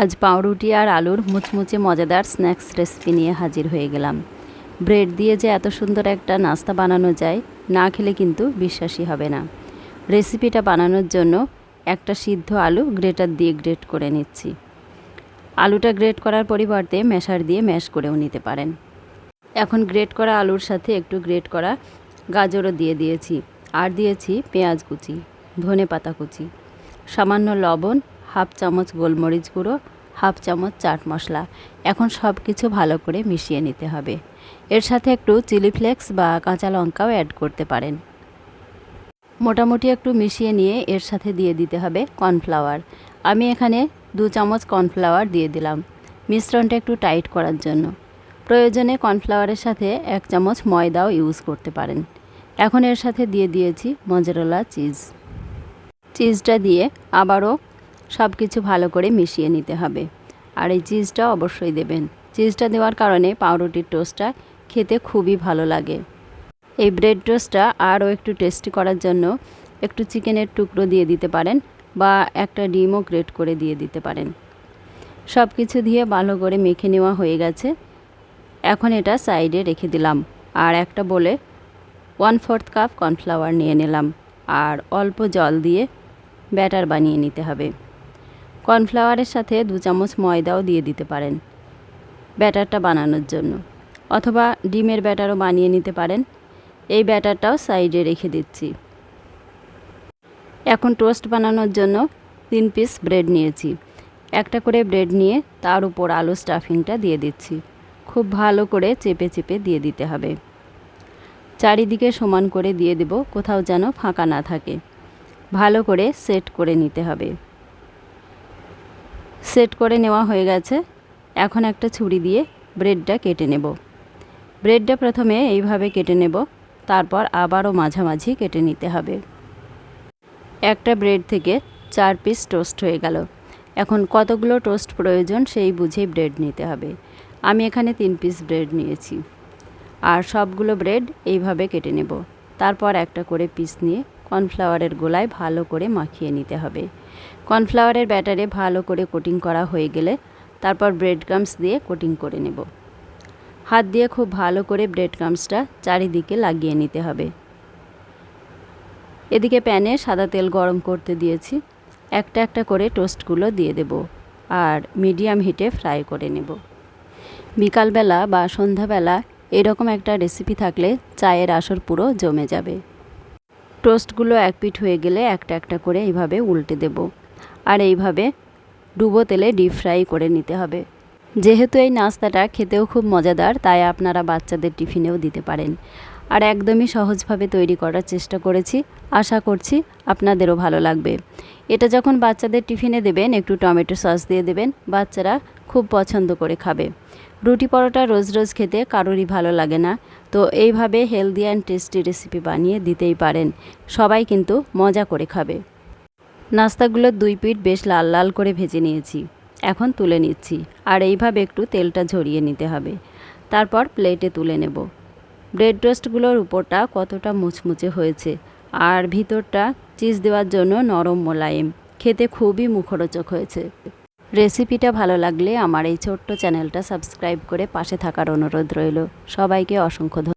আজ পাউরুটি আর আলুর মুচমুচে মজাদার স্ন্যাক্স রেসিপি নিয়ে হাজির হয়ে গেলাম। ব্রেড দিয়ে যে এত সুন্দর একটা নাস্তা বানানো যায়, না খেলে কিন্তু বিশ্বাসই হবে না। রেসিপিটা বানানোর জন্য একটা সিদ্ধ আলু গ্রেটার দিয়ে গ্রেট করে নিচ্ছি। আলুটা গ্রেট করার পরিবর্তে ম্যাশার দিয়ে ম্যাশ করেও নিতে পারেন। এখন গ্রেট করা আলুর সাথে একটু গ্রেট করা গাজরও দিয়ে দিয়েছি। আর দিয়েছি পেঁয়াজ কুচি, ধনে পাতা কুচি, সামান্য লবণ হাফ চামচ গোলমরিচ গুঁড়ো, হাফ চামচ চাট মশলা। এখন সব কিছু ভালো করে মিশিয়ে নিতে হবে। এর সাথে একটু চিলি ফ্লেক্স বা কাঁচা লঙ্কাও অ্যাড করতে পারেন। মোটামুটি একটু মিশিয়ে নিয়ে এর সাথে দিয়ে দিতে হবে কর্নফ্লাওয়ার। আমি এখানে দু চামচ কর্নফ্লাওয়ার দিয়ে দিলাম। মিশ্রণটা একটু টাইট করার জন্য। প্রয়োজনে কর্নফ্লাওয়ারের সাথে এক চামচ ময়দাও ইউজ করতে পারেন। এখন এর সাথে দিয়ে দিয়েছি মজারোলা চিজ। চিজটা দিয়ে আবারও সব কিছু ভালো করে মিশিয়ে নিতে হবে। আর এই চিজটা অবশ্যই দেবেন। চিজটা দেওয়ার কারণে পাউরুটির টোস্টটা খেতে খুবই ভালো লাগে। এই ব্রেড টোস্টটা আরও একটু টেস্টি করার জন্য একটু চিকেনের টুকরো দিয়ে দিতে পারেন বা একটা ডিমও গ্রেট করে দিয়ে দিতে পারেন। সব কিছু দিয়ে ভালো করে মেখে নেওয়া হয়ে গেছে। এখন এটা সাইডে রেখে দিলাম। আর একটা বলে ওয়ান ফোর্থ কাপ কর্নফ্লাওয়ার নিয়ে নিলাম। আর অল্প জল দিয়ে ব্যাটার বানিয়ে নিতে হবে। কর্নফ্লাওয়ারের সাথে দু চামচ ময়দাও দিয়ে দিতে পারেন ব্যাটারটা বানানোর জন্য। অথবা ডিমের ব্যাটারও বানিয়ে নিতে পারেন। এই ব্যাটারটাও সাইডে রেখে দিচ্ছি। এখন টোস্ট বানানোর জন্য তিন পিস ব্রেড নিয়েছি। একটা করে ব্রেড নিয়ে তার উপর আলু স্টাফিংটা দিয়ে দিচ্ছি। খুব ভালো করে চেপে চেপে দিয়ে দিতে হবে। চারিদিকে সমান করে দিয়ে দেব, কোথাও যেন ফাঁকা না থাকে। ভালো করে সেট করে নিতে হবে। সেট করে নেওয়া হয়ে গেছে। এখন একটা ছুরি দিয়ে ব্রেডটা কেটে নেব। ব্রেডটা প্রথমে এইভাবে কেটে নেব, তারপর আবারও মাঝামাঝি কেটে নিতে হবে। একটা ব্রেড থেকে চার পিস টোস্ট হয়ে গেল। এখন কতগুলো টোস্ট প্রয়োজন সেই বুঝেই ব্রেড নিতে হবে। আমি এখানে তিন পিস ব্রেড নিয়েছি। আর সবগুলো ব্রেড এইভাবে কেটে নেব। তারপর একটা করে পিস নিয়ে কর্নফ্লাওয়ারের গোলায় ভালো করে মাখিয়ে নিতে হবে। কর্নফ্লাওয়ারের ব্যাটারে ভালো করে কোটিং করা হয়ে গেলে তারপর ব্রেড ক্রামস দিয়ে কোটিং করে নেব। হাত দিয়ে খুব ভালো করে ব্রেড ক্রামসটা চারিদিকে লাগিয়ে নিতে হবে। এদিকে প্যানে সাদা তেল গরম করতে দিয়েছি। একটা একটা করে টোস্টগুলো দিয়ে দেব আর মিডিয়াম হিটে ফ্রাই করে নেব। বিকালবেলা বা সন্ধ্যাবেলা এরকম একটা রেসিপি থাকলে চায়ের আসর পুরো জমে যাবে। টোস্টগুলো এক পিঠ হয়ে গেলে একটা একটা করে এইভাবে উল্টে দেব। আর এইভাবে ডুবো তেলে ডিপ ফ্রাই করে নিতে হবে। যেহেতু এই নাস্তাটা খেতেও খুব মজাদার, তাই আপনারা বাচ্চাদের টিফিনেও দিতে পারেন। আর একদমই সহজভাবে তৈরি করার চেষ্টা করেছি। আশা করছি আপনাদেরও ভালো লাগবে। এটা যখন বাচ্চাদের টিফিনে দেবেন, একটু টমেটো সস দিয়ে দেবেন। বাচ্চারা খুব পছন্দ করে খাবে। রুটি পরোটা রোজ রোজ খেতে কারোরই ভালো লাগে না। তো এইভাবে হেলদি অ্যান্ড টেস্টি রেসিপি বানিয়ে দিতেই পারেন। সবাই কিন্তু মজা করে খাবে। নাস্তাগুলোর দুই পিঠ বেশ লাল লাল করে ভেজে নিয়েছি। এখন তুলে নিচ্ছি। আর এইভাবে একটু তেলটা ঝরিয়ে নিতে হবে। তারপর প্লেটে তুলে নেব। ব্রেড টোস্টগুলোর উপরটা কতটা মুচমুচে হয়েছে। আর ভিতরটা চিজ দেওয়ার জন্য নরম মোলায়েম। খেতে খুবই মুখরোচক হয়েছে। রেসিপিটা ভালো লাগলে আমার এই ছোট্ট চ্যানেলটা সাবস্ক্রাইব করে পাশে থাকার অনুরোধ রইল। সবাইকে অসংখ্য